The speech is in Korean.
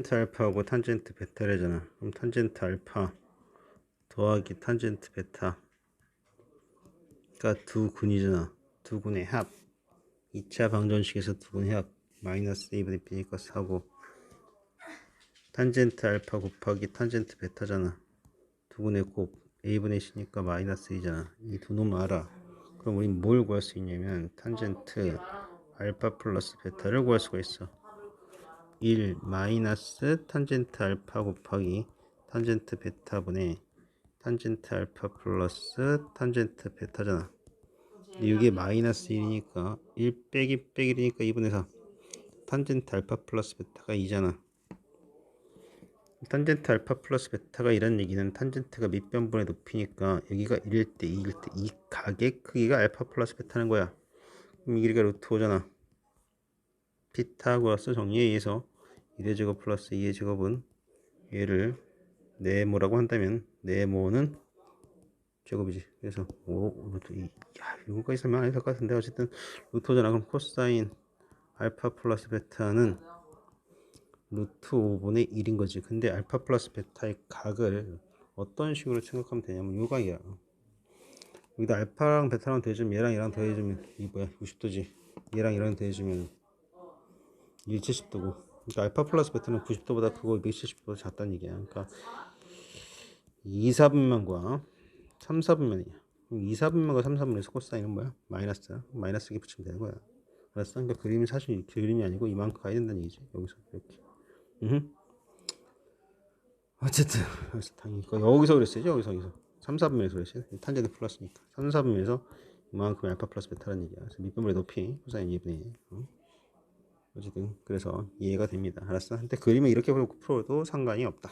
탄젠트 알파하고 탄젠트 베타래잖아. 그럼 탄젠트 알파 더하기 탄젠트 베타가 두 군이잖아. 두 군의 합. 2차 방정식에서 두 군의 합. 마이너스 2분의 b니까 4고 탄젠트 알파 곱하기 탄젠트 베타잖아. 두 군의 곱. a분의 c니까 마이너스 2잖아. 이 두 놈 알아. 그럼 우린 뭘 구할 수 있냐면 탄젠트 알파 플러스 베타를 구할 수가 있어. 1 마이너스 탄젠트 알파 곱하기 탄젠트 베타분의 탄젠트 알파 플러스 탄젠트 베타잖아. 이게 마이너스 1이니까 1 빼기 빼기 1이니까 2분의 4. 탄젠트 알파 플러스 베타가 2잖아. 탄젠트 알파 플러스 베타가 이란 얘기는 탄젠트가 밑변분의 높이니까 여기가 1일 때 2일 때 이 각의 크기가 알파 플러스 베타는 거야. 그럼 이 길이가 루트 5잖아. 피타고라스 정리에 의해서 1의 제곱 플러스 2의 제곱은 얘를 네모라고 한다면 네모는 제곱이지. 그래서 5 루트 2. 야, 이거까지 설명 안 해도 될 것 같은데 어쨌든 루트잖아. 그럼 코사인 알파 플러스 베타는 루트 5분의 1인 거지. 근데 알파 플러스 베타의 각을 어떤 식으로 생각하면 되냐면 요 각이야. 여기다 알파랑 베타랑 더해주면 얘랑 얘랑 더해주면 이 뭐야 90도지. 얘랑 얘랑 더해주면 170도고. 그러니까 알파 플러스 베타는 90도보다 크고 170도보다 작다는 얘기야. 그러니까 2, 4분면과 3, 4분면이야. 2, 4분면과 3, 4분면에서 코사인은 뭐야? 마이너스야. 마이너스 이렇게 붙이면 되는 거야. 알았어? 그러니까 그림이 사실 이렇게 그림이 아니고 이만큼 가야 된다는 얘기지. 여기서 이렇게. 음. 어쨌든 그래서 당연히 그 여기서 그랬어요. 여기서 여기서 3, 4분면에서 그랬어요. 탄젠트 플러스니까 3, 4분면에서 이만큼 알파 플러스 베타라는 얘기야. 그래서 밑변분의 높이 코사인 2분의 1. 어? 어쨌든 그래서 이해가 됩니다. 알았어? 근데 그림을 이렇게 풀어도 상관이 없다.